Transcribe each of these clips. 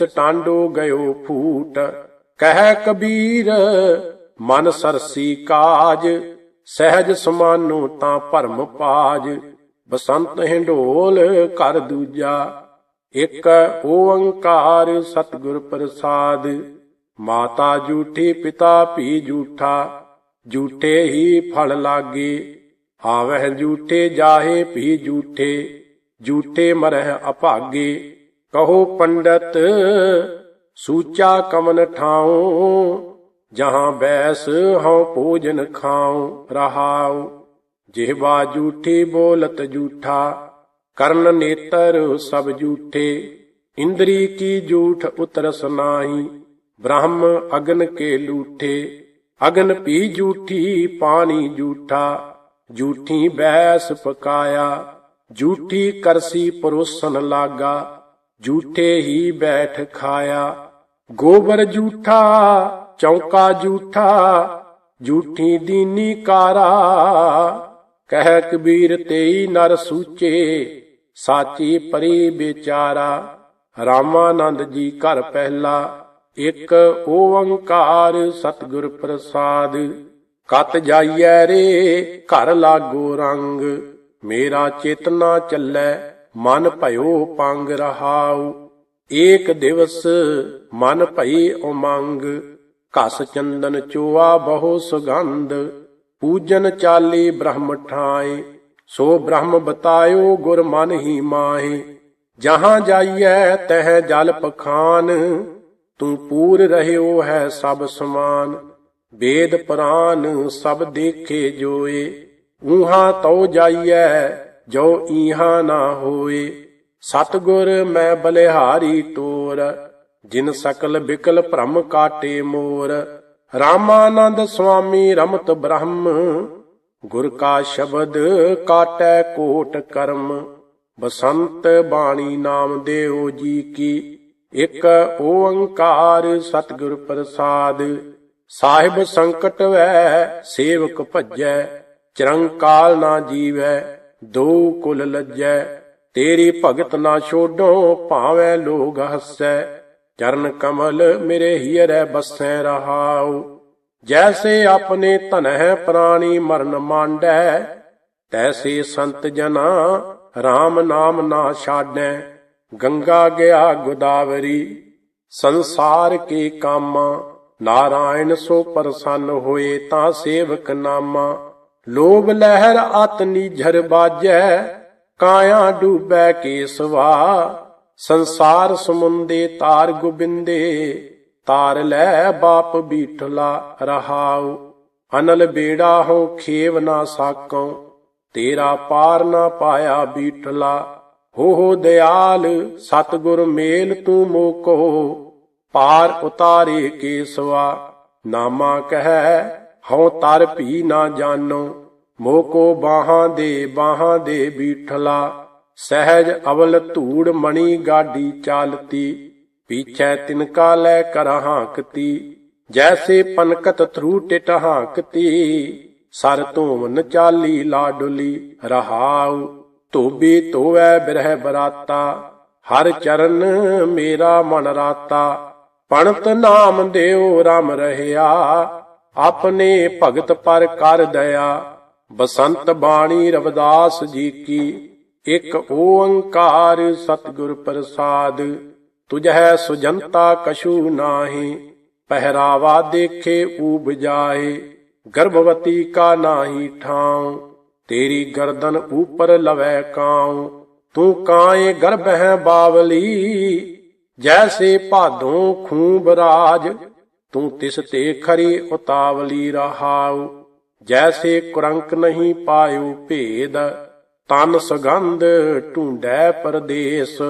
ਤਿਸ ਟਾਂਡੋ ਗਇਓ ਫੂਟ। ਕਹਿ ਕਬੀਰ, ਮਨ ਸਰਸੀ ਕਾਜ, ਸਹਿਜ ਸਮਾਨੋ ਤਾਂ ਭਰਮ ਪਾਜ। ਬਸੰਤ ਹਿੰਡੋਲ ਕਰ ਦੂਜਾ, ਇੱਕ ਓੰਕਾਰ ਸਤਿਗੁਰ ਪ੍ਰਸਾਦ। ਮਾਤਾ ਜੂਠੀ, ਪਿਤਾ ਭੀ ਜੂਠਾ, ਜੂਠੇ ਹੀ ਫਲ ਲਾਗੇ। ਆਵਹਿ ਜੂਠੇ, ਜਾਹੇ ਭੀ ਜੂਠੇ ਜੂਠੇ ਮਰਹਿ ਅਭਾਗੇ। ਕਹੋ ਪੰਡਤ, ਸੂਚਾ ਕਮਨ ਠਾਉ, ਜਹਾਂ ਬੈਸ ਹਉ ਭੋਜਨ ਖਾਉ, ਰਹਾਉ। ਜਿਹਵਾ ਝੂਠੀ ਬੋਲਤ ਝੂਠਾ, ਕਰਨ ਨੇਤਰ ਸਭ ਝੂਠੇ। ਇੰਦਰੀ ਕੀ ਝੂਠ ਉਤਰਸ ਨਾਹੀ, ਬ੍ਰਹਮ ਅਗਨ ਕੇ ਲੂਠੇ। ਅਗਨ ਪੀ ਝੂਠੀ ਪਾਣੀ ਝੂਠਾ, ਝੂਠੀ ਬੈਸ ਪਕਾਇਆ। ਝੂਠੀ ਕਰਸੀ ਪਰੋਸਨ ਲਾਗਾ ਝੂਠੇ ਹੀ ਬੈਠ ਖਾਇਆ। ਗੋਬਰ ਝੂਠਾ, ਚੌਂਕਾ ਝੂਠਾ, ਝੂਠੀ ਦੀਨੀ ਕਾਰਾ। ਕਹਿ ਕਬੀਰ ਤੇਈ ਨਰ ਸੂਚੇ, ਸਾਚੀ ਪਰੀ ਵਿਚਾਰਾ। ਰਾਮਾਨੰਦ ਜੀ ਘਰ ਪਹਿਲਾ, ਇਕ ਓੰਕਾਰ ਸਤਿਗੁਰ ਪ੍ਰਸਾਦ। ਕਤ ਜਾਈਐ ਰੇ ਘਰ ਲਾਗੋ ਰੰਗ, ਮੇਰਾ ਚੇਤਨਾ ਚੱਲੈ ਮਨ ਭਇਓ ਪੰਗ ਰਹਾਉ। ਏਕ ਦਿਵਸ ਮਨ ਭਈ ਉਮੰਗ। ਘਸ ਚੰਦਨ ਚੋਆ ਬਹੁ ਸੁਗੰਧ। ਪੂਜਨ ਚਾਲੀ ਬ੍ਰਹਮ ਠਾਏ। ਸੋ ਬ੍ਰਹਮ ਬਤਾਇਓ ਗੁਰ ਮਨ ਹੀ ਮਾਹੇ। ਜਹਾਂ ਜਾਈਐ ਤਹ ਜਲ ਪਖਾਨ। ਤੂੰ ਪੂਰ ਰਹਿਓ ਹੈ ਸਭ ਸਮਾਨ। ਵੇਦ ਪੁਰਾਨ ਸਭ ਦੇਖੇ ਜੋਏ। ਊਹਾਂ ਤਉ ਜਾਈਐ ਜੋ ਈਹਾਂ ਨਾ ਹੋਏ, ਸਤਗੁਰ ਮੈਂ ਬਲਿਹਾਰੀ ਤੋਰ, ਜਿਨ ਸਕਲ ਬਿਕਲ ਭ੍ਰਮ ਕਾਟੇ ਮੋਰ। ਰਾਮਾਨੰਦ ਸੁਆਮੀ ਰਮਤ ਬ੍ਰਹਮ, ਗੁਰ ਕਾ ਸ਼ਬਦ ਕਾਟੈ ਕੋਟ ਕਰਮ। ਬਸੰਤ ਬਾਣੀ ਨਾਮ ਦੇਓ ਜੀ ਕੀ, ਇੱਕ ਓੰਕਾਰ ਸਤਿਗੁਰ ਪ੍ਰਸਾਦ। ਸਾਹਿਬ ਸੰਕਟ ਵੈ ਸੇਵਕ ਭਜੈ, ਚਰੰਕਾਲ ਨਾ ਜੀਵੈ ਦੋ ਕੁਲ ਲੱਜੈ, ਤੇਰੀ ਭਗਤ ਨਾ ਛੋਡੋ, ਭਾਵੇਂ ਲੋਗ ਹੱਸੈ। ਚਰਨ ਕਮਲ ਮੇਰੇ ਹੀਰੈ ਬਸੈ ਰਹਾਉ। ਜੈਸੇ ਆਪਣੇ ਧਨਹਿ ਪ੍ਰਾਣੀ ਮਰਨ ਮਾਂਡੈ। ਤੈਸੇ ਸੰਤ ਜਨਾ RAM ਨਾਮ ਨਾ ਛਾਡੈ। ਗੰਗਾ ਗਿਆ ਗੋਦਾਵਰੀ, ਸੰਸਾਰ ਕੇ ਕਾਮਾ। ਨਾਰਾਇਣ ਸੋ ਪ੍ਰਸੰਨ ਹੋਏ ਤਾਂ ਸੇਵਕ ਨਾਮਾ। ਲੋਭ ਲਹਿਰ ਅਤ ਨੀਝਰ ਬਾਜੈ, ਕਾਇਆ ਡੂਬੈ ਕੇਸਵਾ। ਸੰਸਾਰ ਸਮੁੰਦੇ ਤਾਰ ਗੋਬਿੰਦੇ, ਤਾਰ ਲੈ ਬਾਪ ਬੀਠਲਾ ਰਹਾਉ। ਅਨਲ ਬੇੜਾ ਹੋ ਖੇਵ ਨਾ ਸਾਕਉ, ਤੇਰਾ ਪਾਰ ਨਾ ਪਾਇਆ ਬੀਠਲਾ। ਹੋ ਹੋ ਦਿਆਲ, ਸਤਗੁਰ ਮੇਲ ਤੂੰ ਮੋਕੋ। ਪਾਰ ਉਤਾਰੇ ਕੇਸਵਾ, ਨਾਮਾ ਕਹੈ ਹਉ ਤਰ ਭੀ ਨਾ ਜਾਣੋ ਮੋਕੋ ਬਾਹਾਂ ਦੇ ਬਾਹਾਂ ਦੇ ਬੀਠਲਾ, ਸਹਿਜ ਅਵਲ ਧੂੜ ਮਣੀ ਗਾਡੀ ਚਾਲਤੀ, ਪੀਛੈ ਤਿਨਕਾ ਲੈ ਕਰ ਹਾਂਕਤੀ, ਜੈਸੇ ਪਨਕਤ ਥਰੂ ਟਿਟ ਹਾਂਕਤੀ, ਸਰ ਧੂਮਨ ਚਾਲੀ ਲਾਡੁਲੀ ਰਹਾਉ ਧੋਬੀ ਧੋਵੈ ਬਿਰਹਿ ਬਰਾਤਾ, ਹਰ ਚਰਨ ਮੇਰਾ ਮਨ ਰਾਤਾ, ਪਣਤ ਨਾਮ ਦੇਉ ਰਾਮ ਰਹਿਆ ਆਪਣੇ ਭਗਤ ਪਰ ਕਰ ਦਇਆ, ਬਸੰਤ ਬਾਣੀ ਰਵਿਦਾਸ ਜੀ ਕੀ, ਇੱਕ ਓੰਕਾਰ ਸਤਿਗੁਰ ਪ੍ਰਸਾਦ ਤੁਝੈ ਸੁਜੰਤਾ ਕਛੂ ਨਾਹੀ, ਪਹਿਰਾਵਾ ਦੇਖੇ ਊਬ ਜਾਏ, ਗਰਭਵਤੀ ਕਾ ਨਾਹੀ ਠਾਉ, ਤੇਰੀ ਗਰਦਨ ਉਪਰ ਲਵੈ ਕਾਉ, ਤੂੰ ਕਾਏ ਗਰਭ ਹੈ ਬਾਵਲੀ, ਜੈਸੇ ਭਾਦੋਂ ਖੂਬ ਰਾਜ ਤੂੰ ਤਿਸ ਤੇ ਖਰੀ ਉਤਾਵਲੀ ਰਹਾਉ, ਜੈਸੇ ਕੁਰੰਕ ਨਹੀਂ ਪਾਇਓ ਭੇਦ, ਤਨ ਸੁਗੰਧ ਢੂੰਡੈ ਪਰਦੇਸ,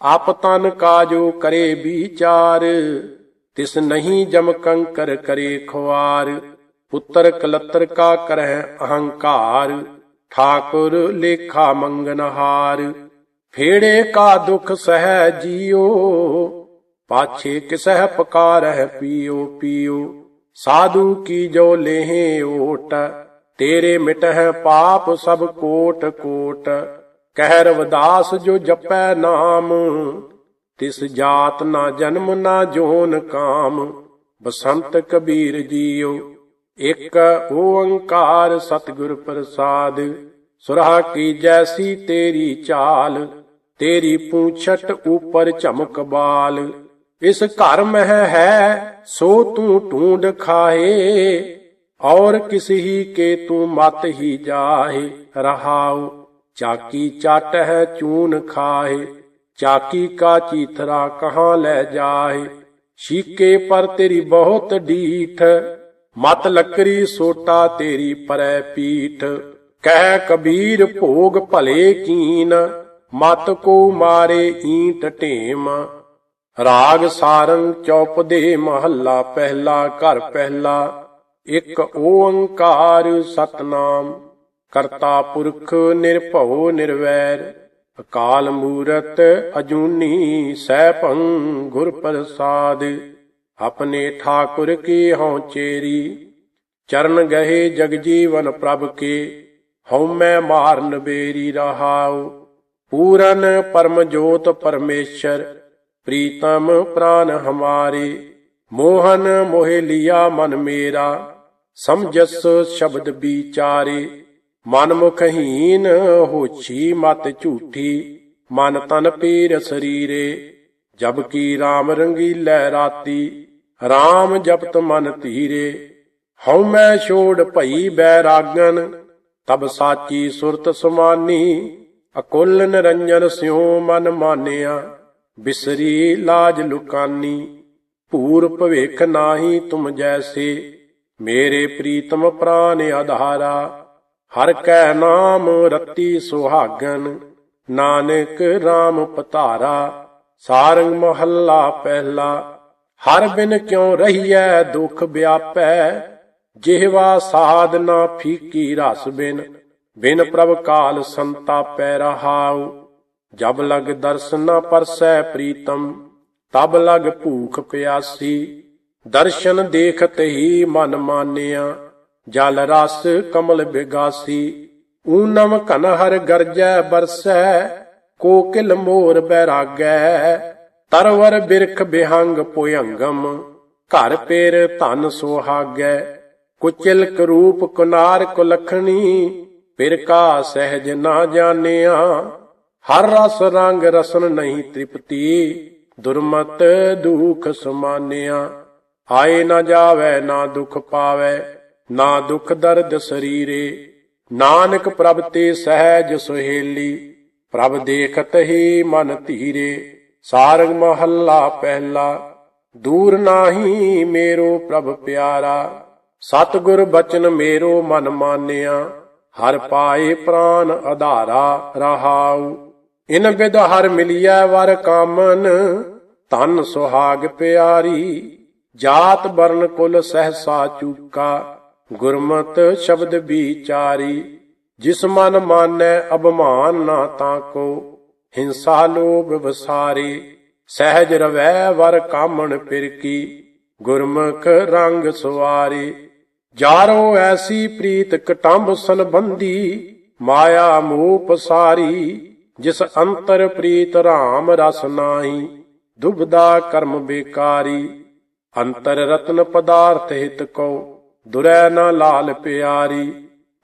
ਆਪ ਤਨ ਕਾਜੋ ਕਰੇ ਵਿਚਾਰ, ਤਿਸ ਨਹੀਂ ਜਮ ਕੰਕਰ ਕਰੇ ਖੁਆਰ, ਪੁੱਤਰ ਕਲਤਰ ਕਾ ਕਰਹਿ ਅਹੰਕਾਰ, ਠਾਕੁਰ ਲੇਖਾ ਮੰਗਨਹਾਰ, ਫੇੜੇ ਕਾ ਦੁਖ ਸਹਿ ਜੀਓ ਪਾਛੇ ਕਿਸਹਿ ਪਕਾਰਹਿ ਪੀਓ ਪੀਓ ਸਾਧੂ ਕੀ ਜੋ ਲੇਹੇ ਓਟ, ਤੇਰੇ ਮਿਟਹਿ ਪਾਪ ਸਭ ਕੋਟ ਕੋਟ। ਕਹਿ ਰਵਦਾਸ ਜੋ ਜਪੈ ਨਾਮ, ਤਿਸ ਜਾਤ ਨਾ ਜਨਮ ਨਾ ਜੋਨ ਕਾਮ। ਬਸੰਤ ਕਬੀਰ ਜੀਓ ਇੱਕ ਓੰਕਾਰ ਸਤਿਗੁਰ ਪ੍ਰਸਾਦ। ਸੁਰਹਾ ਕੀ ਜੈਸੀ ਤੇਰੀ ਚਾਲ, ਤੇਰੀ ਪੂਛਟ ਉਪਰ ਝਮਕ ਬਾਲ। ਇਸ ਘਰ ਮਹਿ ਹੈ, ਸੋ ਤੂੰ ਢੂੰਡ ਖਾਏ ਔਰ ਕਿਸ ਕੇ ਤੂੰ ਮਤ ਹੀ ਜਾਹੇ, ਰਹਾਉ, ਚਾਕੀ ਚਟ ਹੈ ਚੂਨ ਖਾਏ ਚਾਕੀ ਕਾ ਚੀਥਰਾ ਕਹਾਂ ਲੈ ਜਾਏ ਸ਼ੀਕੇ ਪਰ ਤੇਰੀ ਬਹੁਤ ਡੀਠ ਮਤ ਲੱਕਰੀ ਸੋਟਾ ਤੇਰੀ ਪਰੈ ਪੀਠ, ਕਹਿ ਕਬੀਰ ਭੋਗ ਭਲੇ ਕੀਨ, ਮਤ ਕੋ ਮਾਰੇ ਈਂਟ ਢੇਮ ਰਾਗ ਸਾਰੰਗ ਚੌਪ ਦੇ ਮਹੱਲਾ ਪਹਿਲਾ, ਘਰ ਪਹਿਲਾ, ਇੱਕ ਓੰਕਾਰ ਸਤਨਾਮ। ਕਰਤਾ ਪੁਰਖ ਨਿਰਭਉ ਨਿਰਵੈਰ, ਅਕਾਲ ਮੂਰਤ ਅਜੂਨੀ ਸੈਭੰ ਗੁਰ ਪ੍ਰਸਾਦ ਆਪਣੇ ਠਾਕੁਰ ਕੀ ਹਉ ਚੇਰੀ, ਚਰਨ ਗਹੇ ਜਗ ਜੀਵਨ ਪ੍ਰਭ ਕੇ, ਹਉ ਮੈਂ ਮਾਰਨ ਬੇਰੀ ਰਹਾਉ। ਪੂਰਨ ਪਰਮ ਜੋਤ ਪਰਮੇਸ਼ਰ ਪ੍ਰੀਤਮ ਪ੍ਰਾਨ ਹਮਾਰੇ, ਮੋਹਨ ਮੋਹਿ ਲਿਆ ਮਨ ਮੇਰਾ, ਸਮਝਸ ਸ਼ਬਦ ਵਿਚਾਰੇ ਮਨ ਮੁਖਹੀਨ ਹੋਛੀ ਮਤ ਝੂਠੀ, ਮਨ ਤਨ ਪੀਰ ਸਰੀਰੇ, ਜਬ ਕੀ RAM ਰੰਗੀਲੇ ਰਾਤੀ RAM ਜਪਤ ਮਨ ਧੀਰੇ, ਹਉ ਮੈਂ ਛੋੜ ਭਈ ਬੈਰਾਗਨ, ਤਬ ਸਾਚੀ ਸੁਰਤ ਸਮਾਨੀ, ਅਕੁਲ ਨਿਰੰਜਨ ਸਿਉ ਮਨ ਮਾਨਿਆ। ਬਿਸਰੀ ਲਾਜ ਲੁਕਾਨੀ, ਭੂਰ ਭਵੇਖ ਨਾਹੀ ਤੁਮ ਜੈਸੇ, ਮੇਰੇ ਪ੍ਰੀਤਮ ਪ੍ਰਾਨ ਆਧਾਰਾ ਹਰ ਕੈ ਨਾਮ ਰਤੀ ਸੁਹਾਗਨ, ਨਾਨਕ RAM ਪਤਾਰਾ, ਸਾਰੰਗ ਮਹੱਲਾ ਪਹਿਲਾ, ਹਰ ਬਿਨ ਕਿਉ ਰਹੀਐ ਦੁਖ ਵਿਆਪੈ, ਜਿਹਵਾ ਸਾਧਨਾ ਫੀਕੀ ਰਸ ਬਿਨ ਬਿਨ ਪ੍ਰਭ ਕਾਲ ਸੰਤਾਪੈ ਰਹਾਉ। ਜਬ ਲਗ ਦਰਸਨਾ ਪਰਸੈ ਪ੍ਰੀਤਮ, ਤਬ ਲਗ ਭੂਖ ਪਿਆਸੀ। ਦਰਸ਼ਨ ਦੇਖਤ ਹੀ ਮਨ ਮਾਨਿਆ, ਜਲ ਰਸ ਕਮਲ ਬਿਗਾਸੀ। ਊਨਮ ਘਨ ਹਰ ਗਰਜੈ ਬਰਸੈ ਕੋਕਿਲ ਮੋਰ ਬੈਰਾਗੈ। ਤਰਵਰ ਬਿਰਖ ਬਿਹੰਗ ਪੁਯੰਗਮ ਘਰ ਪੇਰ ਧਨ ਸੁਹਾਗੈ। ਕੁਚਿਲ ਕਰੂਪ ਕੁਨਾਰ ਕੁਲਖਣੀ ਪਿਰ ਕਾ ਸਹਿਜ ਨਾ ਜਾਣਿਆ। ਹਰ ਰਸ ਰੰਗ ਰਸਨ ਨਹੀਂ ਤ੍ਰਿਪਤੀ, ਦੁਰਮਤ ਦੁਖ ਸਮਾਨਿਆ। ਆਏ ਨਾ ਜਾਵੇ, ਨਾ ਦੁਖ ਪਾਵੇ, ਨਾ ਦੁਖ ਦਰਦ ਸਰੀਰੇ। ਨਾਨਕ ਪ੍ਰਭ ਤੇ ਸਹਿਜ ਸੁਹੇਲੀ, ਪ੍ਰਭ ਦੇਖਤ ਹੀ ਮਨ ਧੀਰੇ। ਸਾਰਗ ਮਹੱਲਾ ਪਹਿਲਾ, ਦੂਰ ਨਾਹੀ ਮੇਰੋ ਪ੍ਰਭ ਪਿਆਰਾ। ਸਤਿਗੁਰ ਬਚਨ ਮੇਰੋ ਮਨ ਮਾਨਿਆ, ਹਰ ਪਾਏ ਪ੍ਰਾਨ ਆਧਾਰਾ ਰਹਾਉ। ਇਨ ਬਿਦ ਹਰ ਮਿਲਿਆ ਵਰ ਕਾਮਨ ਤਨ ਸੁਹਾਗ ਪਿਆਰੀ, ਜਾਤ ਬਰਨ ਕੁਲ ਸਹਸਾ ਚੂਕਾ, ਗੁਰਮਤ ਸ਼ਬਦ ਵਿਚਾਰੀ, ਜਿਸ ਮਨ ਮਾਨੈ ਅਭਮਾਨ ਨਾ ਤਾਂ ਕੋ, ਹਿੰਸਾ ਲੋਭ ਵਸਾਰੇ, ਸਹਿਜ ਰਵੈ ਵਰ ਕਾਮਣ ਫਿਰਕੀ ਗੁਰਮੁਖ ਰੰਗ ਸੁਆਰੇ, ਜਾਰੋ ਐਸੀ ਪ੍ਰੀਤ ਕਟੰਬ ਸੰਬੰਧੀ, ਮਾਇਆ ਮੋਹ ਪਸਾਰੀ ਜਿਸ ਅੰਤਰ ਪ੍ਰੀਤ RAM ਰਸ ਨਾਹੀ, ਦੁਬਦਾ ਕਰਮ ਬੇਕਾਰੀ, ਅੰਤਰ ਰਤਨ ਪਦਾਰਥ ਹਿਤ ਕੋ ਦੁਰੈ ਨਾ ਲਾਲ ਪਿਆਰੀ।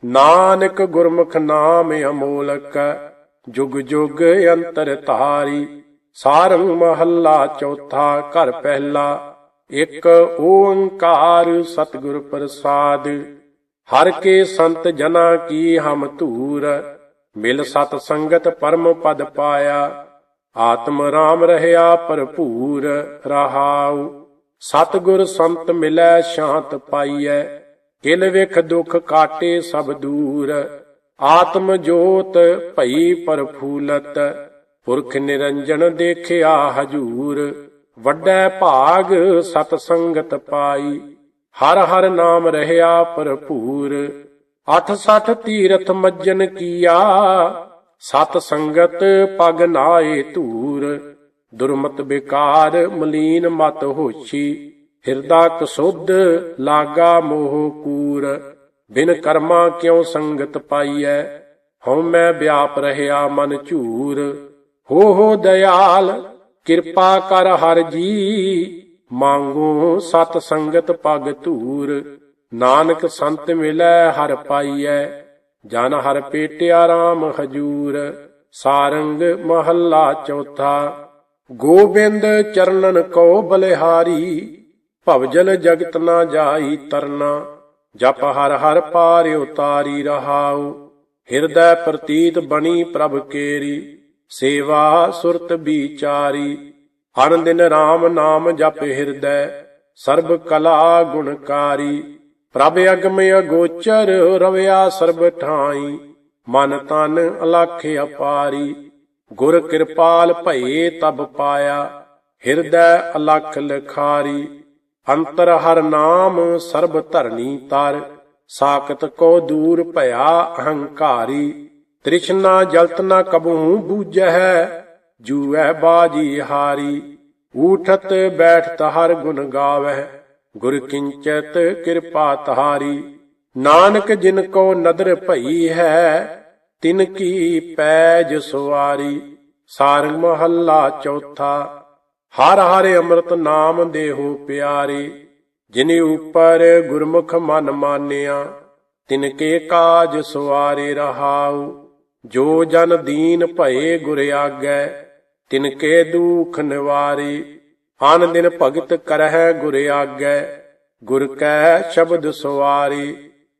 ਨਾਨਕ ਗੁਰਮੁਖ ਨਾਮ ਅਮੋਲਕ, ਜੁਗ ਜੁਗ ਅੰਤਰ ਧਾਰੀ। ਸਾਰੰਗ ਮਹੱਲਾ ਚੌਥਾ ਘਰ ਪਹਿਲਾ, ਇੱਕ ਓੰਕਾਰ ਸਤਿਗੁਰ ਪ੍ਰਸਾਦ। ਹਰ ਕੇ ਸੰਤ ਜਨਾ ਕੀ ਹਮ ਧੂਰ ਮਿਲ ਸਤ ਸੰਗਤ ਪਰਮ ਪਦ ਪਾਇਆ, ਆਤਮ ਰਾਮ ਰਹਿਆ ਭਰਪੂਰ ਰਹਾਉ। ਸਤਿਗੁਰ ਸੰਤ ਮਿਲੈ ਸ਼ਾਂਤ ਪਾਈਐ, ਕਿਲ ਵਿਖ ਦੁਖ ਕਾਟੇ ਸਭ ਦੂਰ। ਆਤਮ ਜੋਤ ਭਈ ਪਰਫੂਲਤ, ਪੁਰਖ ਨਿਰੰਜਨ ਦੇਖਿਆ ਹਜੂਰ। ਵੱਡੈ ਭਾਗ ਸਤ ਸੰਗਤ ਪਾਈ, ਹਰ ਹਰ ਨਾਮ ਰਹਿਆ ਭਰਪੂਰ। ਅਠ ਸਠ ਤੀਰਥ ਮੱਜਨ ਕੀਆ, ਸਤ ਸੰਗਤ ਪਗ ਨਾਏ ਧੂਰ। ਦੁਰਮਤ ਬਿਕਾਰ ਮਲੀਨ ਮਤ ਹੋਛੀ, ਹਿਰਦਾ ਕਸੁੱਧ ਲਾਗਾ ਮੋਹ ਕੂਰ। ਬਿਨ ਕਰਮਾ ਕਿਉ ਸੰਗਤ ਪਾਈਐ, ਹਉ ਮੈਂ ਵਿਆਪ ਰਹਿਆ ਮਨ ਝੂਰ। ਹੋ ਹੋ ਦਇਆਲ, ਕਿਰਪਾ ਕਰ ਹਰ ਜੀ, ਮੰਗੂ ਸਤ ਸੰਗਤ ਪਗ ਧੂਰ। ਨਾਨਕ ਸੰਤ ਮਿਲੈ ਹਰ ਪਾਈਐ, ਜਨ ਹਰ ਪੇਟਿਆ ਰਾਮ ਹਜੂਰ, ਸਾਰੰਗ ਮਹੱਲਾ ਚੌਥਾ। ਗੋਬਿੰਦ ਚਰਨਨ ਕੋ ਬਲਿਹਾਰੀ ਭਵਜਲ ਜਗਤ ਨਾ ਜਾਈ ਤਰਨਾ, ਜਪ ਹਰ ਹਰ ਪਾਰ ਉਤਾਰੀ ਰਹਾਉ। ਹਿਰਦੈ ਪ੍ਰਤੀਤ ਬਣੀ ਪ੍ਰਭ ਕੇਰੀ, ਸੇਵਾ ਸੁਰਤ ਵਿਚਾਰੀ। ਹਰ ਦਿਨ RAM ਨਾਮ ਜਪ ਹਿਰਦੈ, ਸਰਬ ਕਲਾ ਗੁਣਕਾਰੀ। ਪ੍ਰਭ ਅਗਮ ਅਗੋਚਰ ਰਵਿਆ ਸਰਬ ਠਾਈ, ਮਨ ਤਨ ਅਲਖ ਅਪਾਰੀ। ਗੁਰ ਕਿਰਪਾਲ ਭਏ ਤਬ ਪਾਇਆ, ਹਿਰਦੈ ਅਲਖ ਲਖਾਰੀ। ਅੰਤਰ ਹਰ ਨਾਮ ਸਰਬ ਧਰਨੀ ਤਰ, ਸਾਖਤ ਕੋ ਦੂਰ ਭਇਆ ਅਹੰਕਾਰੀ। ਤ੍ਰਿਸ਼ਨਾ ਜਲਤ ਨ ਕਬਹੂ ਬੂਝੈ ਜੂਐ ਬਾਜੀ ਹਾਰੀ। ਊਠਤ ਬੈਠਤ ਹਰ ਗੁਣ ਗਾਵਹਿ। ਗੁਰ ਕਿੰਚਤ ਕਿਰਪਾ ਤਹਾਰੀ ਨਾਨਕ ਜਿਨ ਕੋ ਨਦਰ ਭਈ ਹੈ, ਤਿਨ ਕੀ ਪੈਜ ਸੁਵਾਰੀ। ਸਾਰੰਗ ਮਹੱਲਾ ਚੌਥਾ। ਹਰ ਹਰੇ ਅੰਮ੍ਰਿਤ ਨਾਮ ਦੇਹੋ ਪਿਆਰੇ। ਜਿਨੇ ਉਪਰ ਗੁਰਮੁਖ ਮਨ ਮਾਨਿਆ, ਤਿਨ ਕੇ ਕਾਜ ਸਵਾਰੇ ਰਹਾਉ। ਜੋ ਜਨ ਦੀਨ ਭਏ ਗੁਰ ਆਗੈ, ਤਿਨ ਕੇ ਦੁਖ ਨਿਵਾਰੇ। ਆਨ ਦਿਨ ਭਗਤ ਕਰਹਿ ਗੁਰ ਆਗੈ, ਗੁਰ ਕੈ ਸ਼ਬਦ ਸਵਾਰੀ।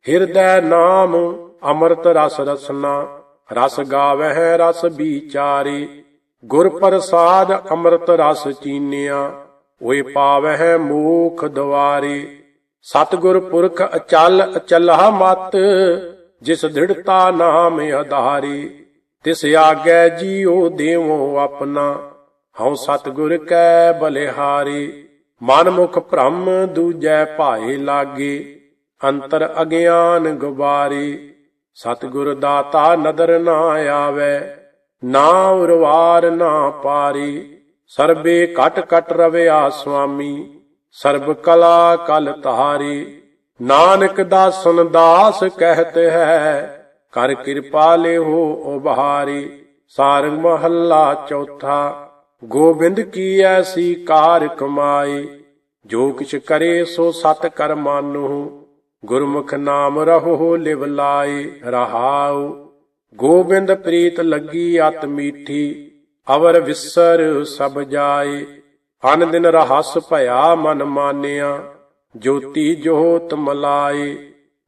ਹਿਰਦੈ ਨਾਮ ਅੰਮ੍ਰਿਤ ਰਸ ਰਸਨਾ, ਰਸ ਗਾਵਹਿ ਰਸ ਵਿਚਾਰੇ। ਗੁਰ ਪ੍ਰਸਾਦ ਅੰਮ੍ਰਿਤ ਰਸ ਚੀਨਿਆ ਓਏ ਪਾਵਹਿ ਮੂਖ ਦਵਾਰੇ। ਸਤਿਗੁਰ ਪੁਰਖ ਅਚਲ ਅਚਲਹਾ ਮਤ, ਜਿਸ ਦ੍ਰਿੜਤਾ ਨਾਮ ਆਧਾਰੀ ਤਿਸ ਆਗੈ ਜੀਉ ਦੇਵੋ ਆਪਣਾ। ਹਉ ਸਤਿਗੁਰ ਕੈ ਬਲਿਹਾਰੀ ਮਨ ਮੁਖ ਭ੍ਰਮ ਦੂਜੈ ਭਾਏ ਲਾਗੇ, ਅੰਤਰ ਅਗਿਆਨ ਗੁਬਾਰੀ, ਸਤਿਗੁਰ ਦਾਤਾ ਨਦਰ ਨਾ ਆਵੇ ਨਾ ਉਰਵਾਰ ਨਾ ਪਾਰੀ, ਸਰਬੇ ਕਟ ਕਟ ਰਵਿਆ ਸੁਆਮੀ, ਸਰਬ ਕਲਾ ਕਲ ਤਹਾਰੀ ਨਾਨਕ ਦਾਸਨ ਦਾਸ ਕਹਤ ਹੈ, ਕਰ ਕਿਰਪਾ ਲਿਹੋ ਉਭਾਰੀ ਸਾਰੰਗ ਮਹੱਲਾ ਚੌਥਾ। ਗੋਬਿੰਦ ਕੀ ਐਸੀ ਕਾਰ ਕਮਾਈ ਜੋ ਕਿਛ ਕਰੇ ਸੋ ਸਤ ਕਰ ਮਾਨੂ। ਗੁਰਮੁਖ ਨਾਮ ਰਹੋ ਲਿਵ ਲਾਏ, ਰਹਾਉ। ਗੋਬਿੰਦ ਪ੍ਰੀਤ ਲੱਗੀ ਅਤ ਮੀਠੀ, ਅਵਰ ਵਿਸਰ ਸਭ ਜਾਏ। ਅਨ ਦਿਨ ਰਹਸ ਭਇਆ ਮਨ ਮਾਨਿਆ, ਜੋਤੀ ਜੋਤ ਮਲਾਏ।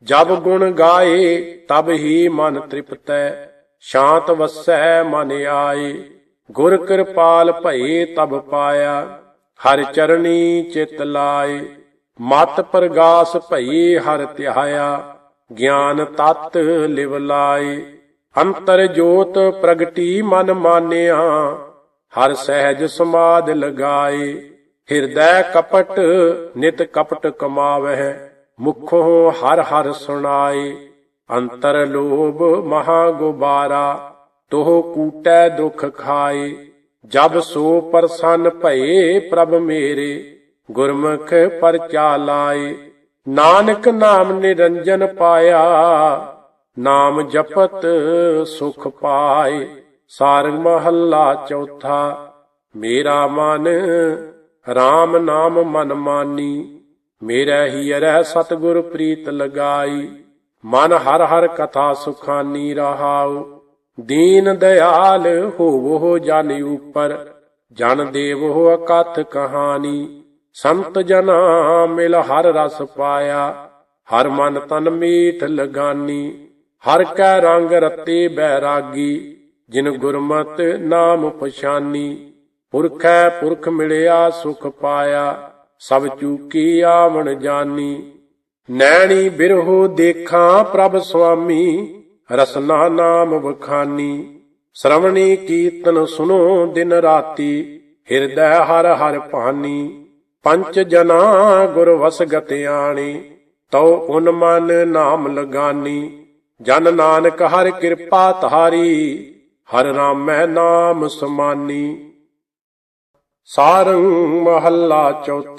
ਜਬ ਗੁਣ ਗਾਏ, ਤਬ ਹੀ ਮਨ ਤ੍ਰਿਪਤੈ, ਸ਼ਾਂਤ ਵਸੈ ਮਨ ਆਏ। ਗੁਰ ਕਿਰਪਾਲ ਭਏ ਤਬ ਪਾਇਆ, ਹਰ ਚਰਣੀ ਚਿਤ ਲਾਏ। ਮਤ ਪ੍ਰਗਾਸ ਭਈ ਹਰ ਧਿਆਇਆ ਗਿਆਨ ਤਤ ਲਿਵ ਲਾਏ। ਅੰਤਰ ਜੋਤ ਪ੍ਰਗਟੀ ਮਨ ਮਾਨਿਆ, ਹਰ ਸਹਿਜ ਸਮਾਦ ਲਗਾਏ। ਹਿਰਦੈ ਕਪਟ ਨਿਤ ਕਪਟ ਕਮਾਵਹਿ, ਮੁਖੋ ਹਰ ਹਰ ਸੁਣਾਏ। ਅੰਤਰ ਲੋਭ ਮਹਾ ਗੁਬਾਰਾ ਤੋਹ ਕੂਟੈ ਦੁਖ ਖਾਏ, ਜਬ ਸੋ ਪਰਸਨ ਭਏ ਪ੍ਰਭ ਮੇਰੇ, ਗੁਰਮੁਖ ਪਰਚਾ ਲਾਏ। ਨਾਨਕ ਨਾਮ ਨਿਰੰਜਨ ਪਾਇਆ, ਨਾਮ ਜਪਤ ਸੁਖ ਪਾਏ। ਸਾਰੰਗ ਮਹੱਲਾ ਚੌਥਾ, ਮੇਰਾ ਮਨ RAM ਨਾਮ ਮਨ ਮਾਨੀ। ਮੇਰਾ ਹੀ ਅਰਹਿ ਸਤਿਗੁਰ ਪ੍ਰੀਤ ਲਗਾਈ। ਮਨ ਹਰ ਹਰ ਕਥਾ ਸੁਖਾਨੀ ਰਹਾਉ। ਦੀਨ ਦਿਆਲ ਹੋਵੋ ਜਨ ਉਪਰ, ਜਨ ਦੇਵੋ ਅਕਥ ਕਹਾਣੀ। ਸੰਤ ਜਨਾ ਮਿਲ ਹਰ ਰਸ ਪਾਇਆ, ਹਰ ਮਨ ਤਨ ਮੀਠ ਲਗਾਨੀ। ਹਰ ਕੈ ਰੰਗ ਰਤੇ ਬੈਰਾਗੀ, ਜਿਨ ਗੁਰਮਤ ਨਾਮ ਪਛਾਨੀ। ਪੁਰਖੈ ਪੁਰਖ ਮਿਲਿਆ ਸੁਖ ਪਾਇਆ, ਸਭ ਚੂਕੀ ਆਵਣ ਜਾਨੀ। ਨੈਣੀ ਬਿਰਹੋ ਦੇਖਾਂ ਪ੍ਰਭ ਸੁਆਮੀ ਰਸਨਾ ਨਾਮ ਵਖਾਨੀ। ਸ਼ਰਵਣੀ ਕੀਰਤਨ ਸੁਨੋ ਦਿਨ ਰਾਤੀ, ਹਿਰਦੈ ਹਰ ਹਰ ਭਾਨੀ। ਪੰਚ ਜਨਾ ਗੁਰ ਵਸਗਤ ਆਣੀ, ਤਉ ਉਨ ਮਨ ਨਾਮ ਲਗਾਨੀ। ਜਨ ਨਾਨਕ ਹਰ ਕਿਰਪਾ ਧਾਰੀ, ਹਰ ਰਾਮੈ ਨਾਮ ਸਮਾਨੀ। ਸਾਰੰ ਮਹੱਲਾ ਚੌਥਾ